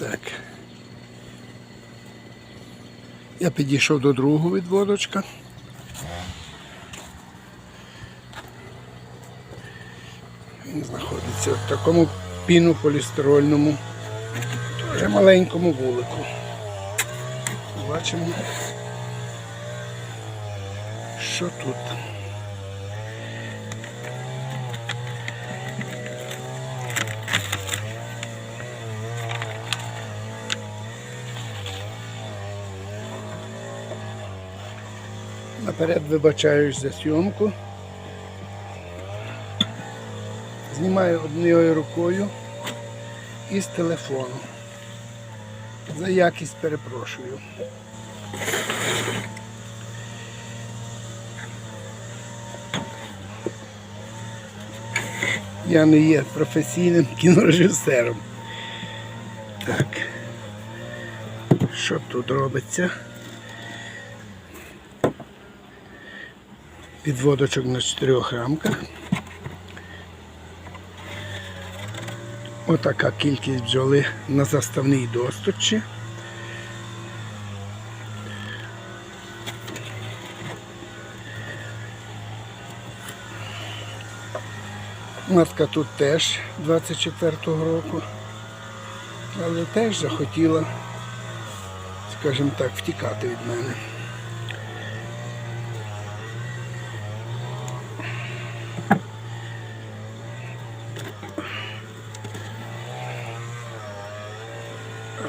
Так. Я підійшов до другого відводочка. Він знаходиться в такому пінополістирольному, дуже маленькому вулику. Бачимо, що тут. Наперед вибачаюсь за зйомку. Знімаю однією рукою і з телефону. За якість перепрошую. Я не є професійним кінорежисером. Так. Що тут робиться? Підводочок на чотирьох рамках. Отака кількість бджоли на заставній досточі. Матка тут теж 24-го року, але теж захотіла, скажімо так, втікати від мене.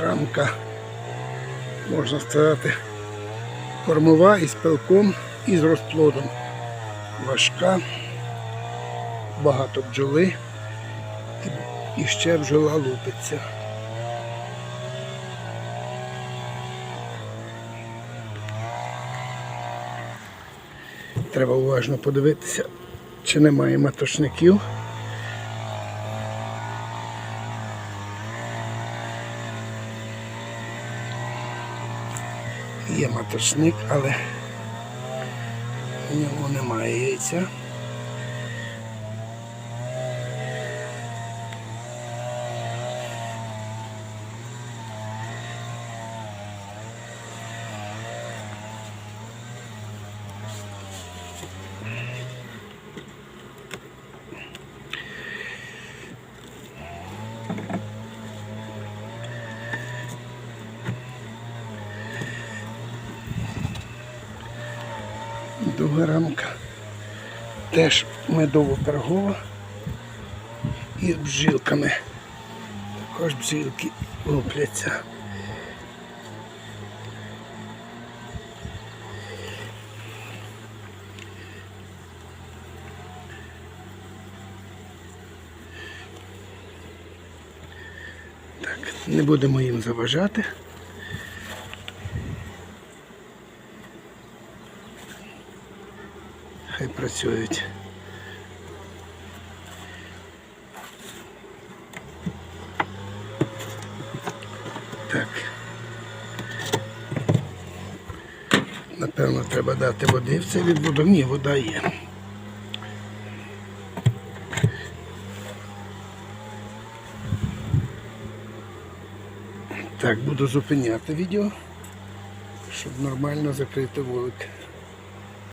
Рамка, можна сказати, кормова із пилком і з розплодом. Важка, багато бджоли і, ще бджола лупиться. Треба уважно подивитися, чи немає матошників. Є маточник, але у нього немає яйця. Друга рамка. Теж медово-торгова і з бжилками. Також бжилки лупляться. Так, не будемо їм заважати. Працюють. Так. Напевно, треба дати води в цей відводок. Ні, вода є. Так, буду зупиняти відео, щоб нормально закрити вулик.